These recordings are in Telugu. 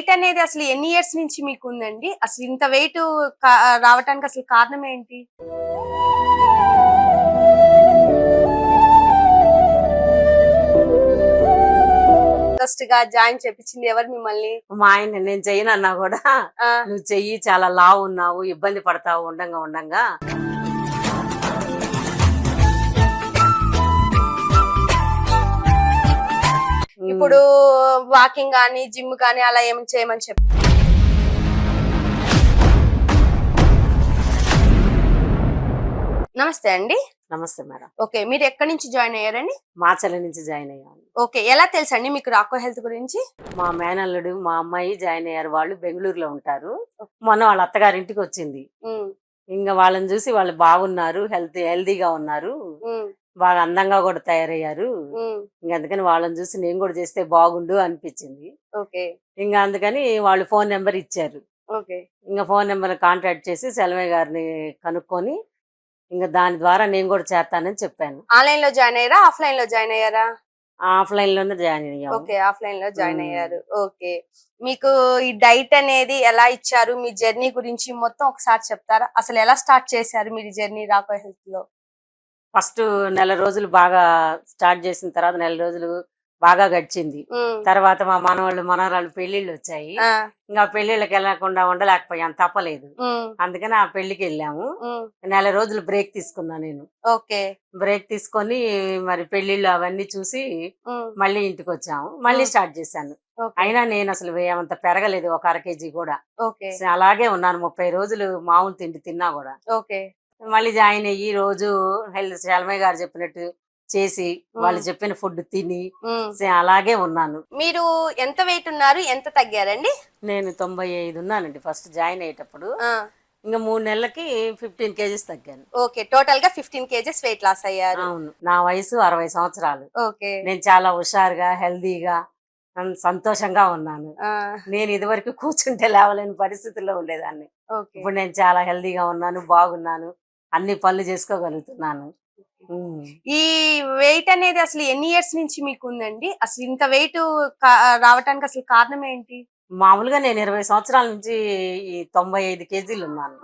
వెయిట్ అనేది అసలు ఎన్ని ఇయర్స్ నుంచి మీకు ఉందండి అసలు ఇంత వెయిట్ రావటానికి అసలు కారణం ఏంటి? ఇంట్రెస్ట్గా జాయిన్ చేపించింది ఎవరు మిమ్మల్ని? మా ఆయన నేను చెయ్యను అన్నా కూడా. నువ్వు చెయ్యి చాలా లావు ఉన్నావు ఇబ్బంది పడతావు ఉండంగా ఉండంగా. ఇప్పుడు వాకింగ్ గానీ జిమ్ గానీ అలా ఏమైనా చేయమని చెప్పి నమస్తే అండి. నమస్తే మేడం. ఓకే మీరు ఎక్కడి నుంచి జాయిన్ అయ్యారండి? మాచల నుంచి జాయిన్ అయ్యాను. ఓకే ఎలా తెలుసండి మీకు రాకో హెల్త్ గురించి? మా మేనల్లుడు మా అమ్మాయి జాయిన్ అయ్యారు. వాళ్ళు బెంగళూరులో ఉంటారు. మొన్న వాళ్ళ అత్తగారింటికి వచ్చింది. ఇంకా వాళ్ళని చూసి వాళ్ళు బాగున్నారు హెల్త్ హెల్దీగా ఉన్నారు. బాగా అందంగా కూడా తయారయ్యారు. ఇంకా అందుకని వాళ్ళని చూసి నేను కూడా చేస్తే బాగుండు అనిపించింది. ఓకే. ఇంకా అందుకని వాళ్ళు ఫోన్ నెంబర్ ఇచ్చారు. ఓకే. ఇంకా ఫోన్ నెంబర్ కాంటాక్ట్ చేసి సెలమయ్య గారిని కనుక్కొని ఇంకా దాని ద్వారా నేను కూడా చేస్తానని చెప్పాను. ఆన్లైన్లో జాయిన్ అయ్యారా? ఆఫ్లైన్లో జాయిన్ అయ్యారా? ఆఫ్లైన్లోనే జాయిన్ అయ్యాము. ఓకే. ఆఫ్లైన్లో జాయిన్. అయ్యారు. ఓకే. మీకు ఈ డైట్ అనేది ఎలా ఇచ్చారు? మీ జర్నీ గురించి మొత్తం ఒకసారి చెప్తారా? అసలు ఎలా స్టార్ట్ చేశారు మీరు జర్నీ రాకో హెల్త్లో ఫస్ట్ నెల రోజులు బాగా స్టార్ట్ చేసిన తర్వాత నెల రోజులు బాగా గడిచింది. తర్వాత మా మనవాళ్ళు మనవరాళ్ళు పెళ్ళిళ్ళు వచ్చాయి. ఇంకా పెళ్ళిళ్ళకి వెళ్ళకుండా ఉండలేకపోయాం తప్పలేదు. అందుకని ఆ పెళ్ళికి వెళ్ళాము. నెల రోజులు బ్రేక్ తీసుకున్నా నేను. ఓకే. బ్రేక్ తీసుకొని మరి పెళ్ళిళ్ళు అవన్నీ చూసి. మళ్ళీ ఇంటికి వచ్చాము. మళ్ళీ. స్టార్ట్ చేశాను. అయినా నేను అసలు ఏమంత పెరగలేదు ఒక అర కేజీ కూడా. అలాగే ఉన్నాను ముప్పై రోజులు మామూలు తిండి తిన్నా కూడా. ఓకే. మళ్ళీ జాయిన్ అయ్యి రోజు హెల్త్ శాలమయ్య గారు చెప్పినట్టు చేసి వాళ్ళు చెప్పిన ఫుడ్ తిని అలాగే ఉన్నాను. మీరు ఎంత వెయిట్ ఉన్నారు? ఎంత తగ్గారండి? నేను తొంభై ఐదు ఉన్నానండి ఫస్ట్ జాయిన్ అయ్యేటప్పుడు. ఇంకా మూడు నెలలకి ఫిఫ్టీన్ కేజీస్ తగ్గాను. ఓకే టోటల్గా ఫిఫ్టీన్ కేజెస్ వెయిట్ లాస్ అయ్యారు. అవును నా వయసు అరవై సంవత్సరాలు. ఓకే. నేను చాలా హుషారుగా హెల్దీగా సంతోషంగా ఉన్నాను. నేను ఇదివరకు కూర్చుంటే లేవలేని పరిస్థితుల్లో ఉండేదాన్ని. ఇప్పుడు నేను చాలా హెల్దీగా ఉన్నాను బాగున్నాను. అన్ని పనులు చేసుకోగలుగుతున్నాను. ఈ వెయిట్ అనేది అసలు ఎన్ని ఇయర్స్ నుంచి మీకు ఉందండి అసలు ఇంత వెయిట్ రావటానికి అసలు కారణం ఏంటి? మామూలుగా నేను ఇరవై సంవత్సరాల నుంచి ఈ తొంభై ఐదు కేజీలు ఉన్నాను.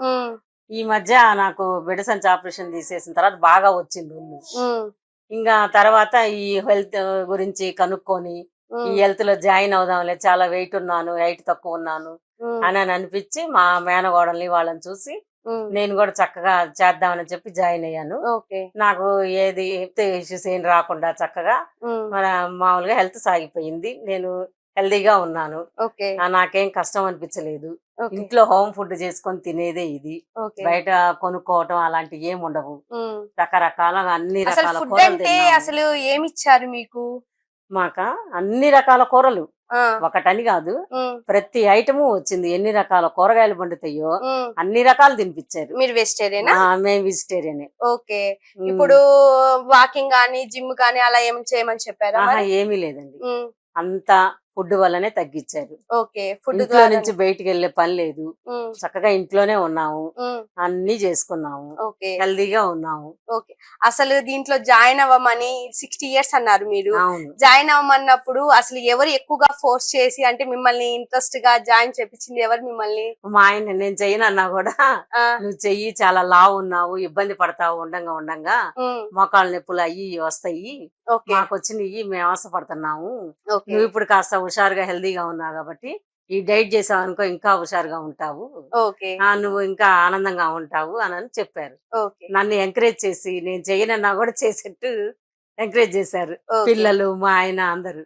ఈ మధ్య నాకు బిడసంచి ఆపరేషన్ తీసేసిన తర్వాత బాగా వచ్చింది ఇంకా తర్వాత ఈ హెల్త్ గురించి కనుక్కొని ఈ హెల్త్లో జాయిన్ అవుదాంలే చాలా వెయిట్ ఉన్నాను హైట్ తక్కువ ఉన్నాను అని అని అనిపించి మా మేనగోడల్ని వాళ్ళని చూసి నేను కూడా చక్కగా చేద్దామని చెప్పి జాయిన్ అయ్యాను. నాకు ఏది ఇష్యూస్ ఏం రాకుండా చక్కగా మన మామూలుగా హెల్త్ సాగిపోయింది. నేను హెల్దీగా ఉన్నాను. నాకేం కష్టం అనిపించలేదు. ఇంట్లో హోమ్ ఫుడ్ చేసుకొని తినేదే ఇది. బయట కొనుక్కోవటం అలాంటివి ఏమి ఉండవు. రకరకాల అన్ని రకాల. అసలు ఏమి ఇచ్చారు మీకు? మాక అన్ని రకాల కూరలు. ఒకటని కాదు ప్రతి ఐటము వచ్చింది. ఎన్ని రకాల కూరగాయలు పండుతాయో. అన్ని రకాలు తినిపించారు మీరు వెజిటేరియనా? మేము వెజిటేరియన్. ఓకే. ఇప్పుడు వాకింగ్ గానీ జిమ్ గానీ అలా ఏమైనా చేయమని చెప్పారా? ఏమీ లేదండి. అంతా ఫుడ్ వల్లనే తగ్గించారు ఓకే ఫుడ్ ఇంట్లో నుంచి బయటికి వెళ్ళే పని లేదు. చక్కగా ఇంట్లోనే ఉన్నాము. అన్ని చేసుకున్నాము. హెల్దీగా ఉన్నాము. ఓకే. అసలు దీంట్లో జాయిన్ అవ్వమని సిక్స్టీ ఇయర్స్ అన్నారు మీరు. జాయిన్ అవ్వమన్నప్పుడు అసలు ఎవరు ఎక్కువగా ఫోర్స్ చేసి అంటే మిమ్మల్ని ఇంట్రెస్ట్గా జాయిన్ చేపించింది ఎవరు మిమ్మల్ని? మా ఆయన నేను చెయ్యను అన్నా కూడా. నువ్వు చెయ్యి చాలా లావు ఉన్నావు ఇబ్బంది పడతావు ఉండంగా ఉండంగా. మోకాళ్ళ నొప్పులు అయ్యి వస్తాయి. ఓకే. మాకు వచ్చినవి మేము ఆశపడుతున్నాము. నువ్వు ఇప్పుడు కాస్త హుషారుగా హెల్దీగా ఉన్నావు కాబట్టి ఈ డైట్ చేసావు అనుకో ఇంకా హుషారుగా ఉంటావు. నువ్వు ఇంకా ఆనందంగా ఉంటావు అని అని చెప్పారు నన్ను ఎంకరేజ్ చేసి నేను చెయ్యనన్నా కూడా చేసేట్టు ఎంకరేజ్ చేశారు. పిల్లలు మా ఆయన అందరూ.